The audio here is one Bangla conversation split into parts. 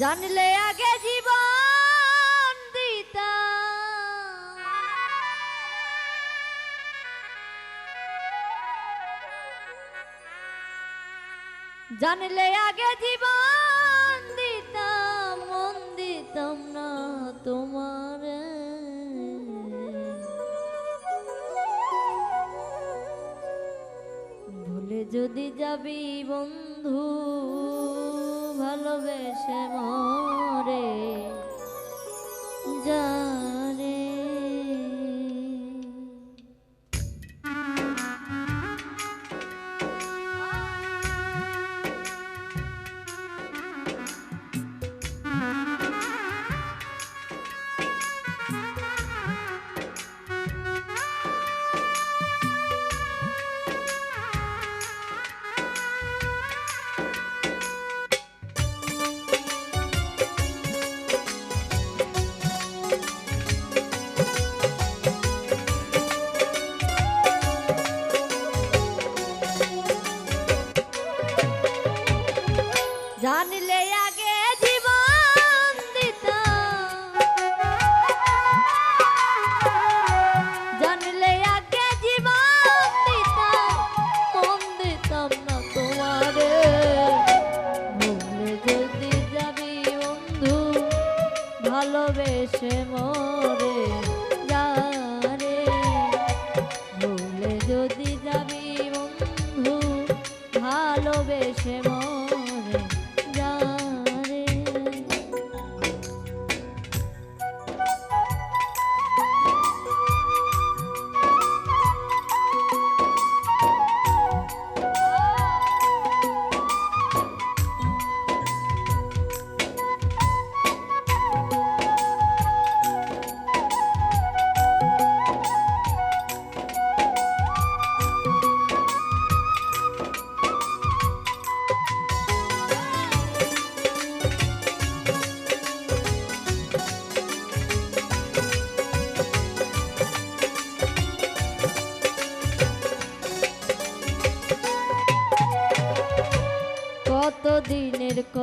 জানলে আগে জীবন দিতা জানলে আগে জীবন দিতাম, মন দিতাম না তোমার। ভুলে যদি যাবি বন্ধু ভালোবেসে মরে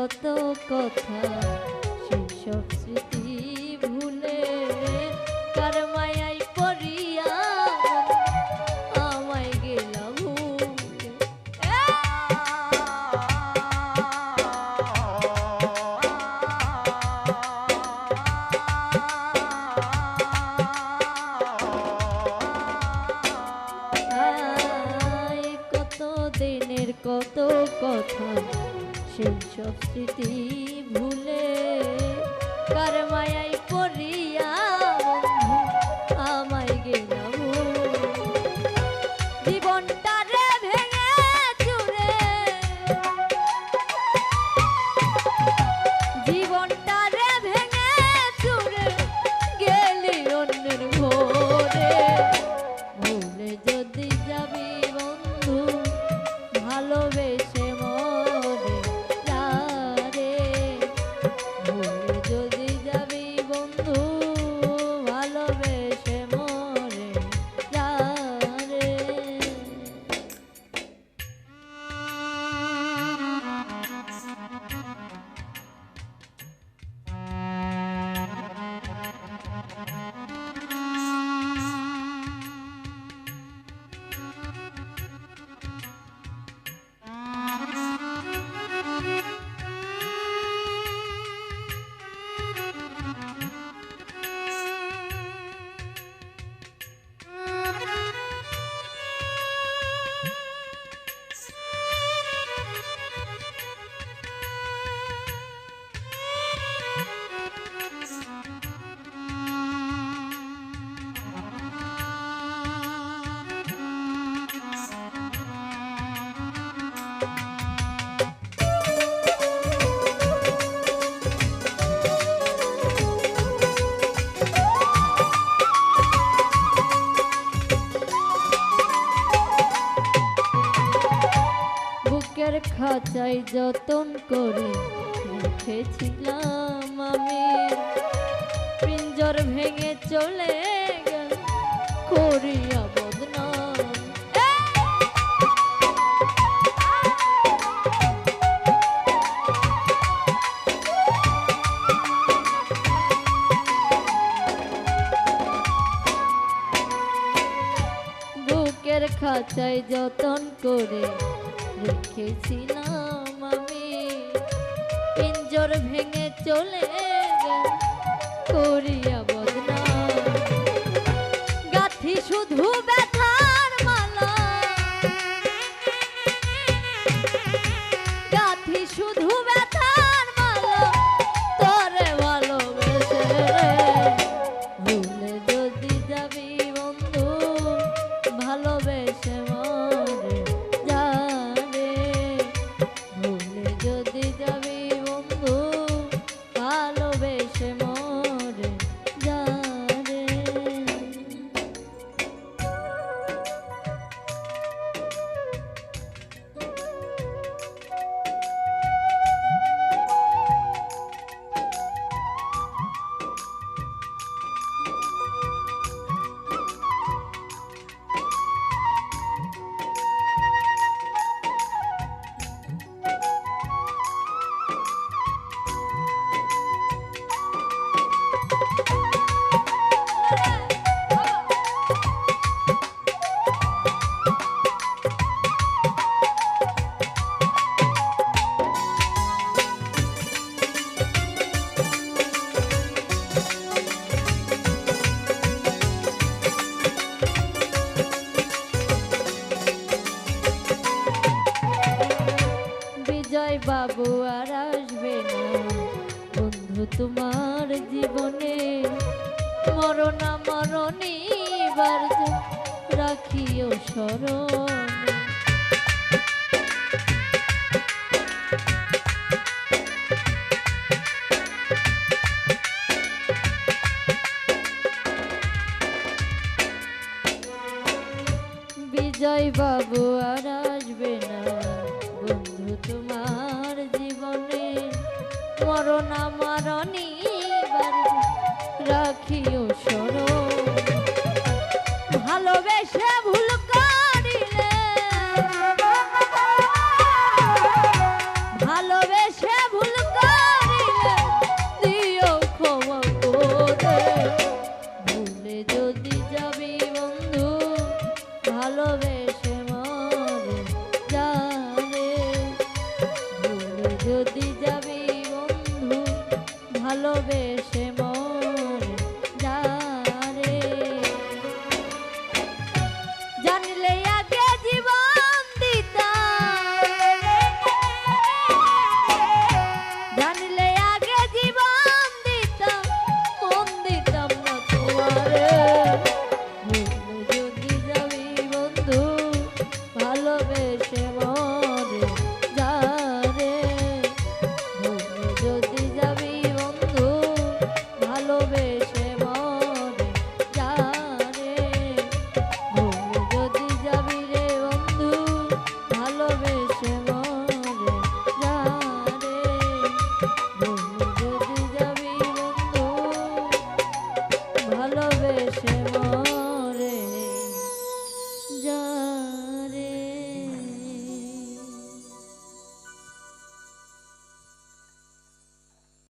কত কথা সেসব স্মৃতি ভুলে কার সেই সব স্মৃতি ভুলে কার মায়াই পড়িয়া খাঁচায় যতন করে রেখেছিলাম আমি। পিঞ্জর ভেঙে চলে গেল করিয়া বুকের যতন করে রেখেছিলাম আমি। পিঞ্জর ভেঙে চলে গেল করিয়া বদনাম বাবু আর আসবে না। বন্ধু, তোমার জীবনে মরণা মরণী রাখিও স্মরণে বিজয় বাবু আর আসবে না। তোমার জীবনে মরণা মারণী রাখিও স্মরণ ভালোবেসে ভুল করিলে, ভালোবেসে ভুল করিলে দিও ক্ষমা ভুলে যদি যাবি বন্ধু, ভালোবেসে ভুলে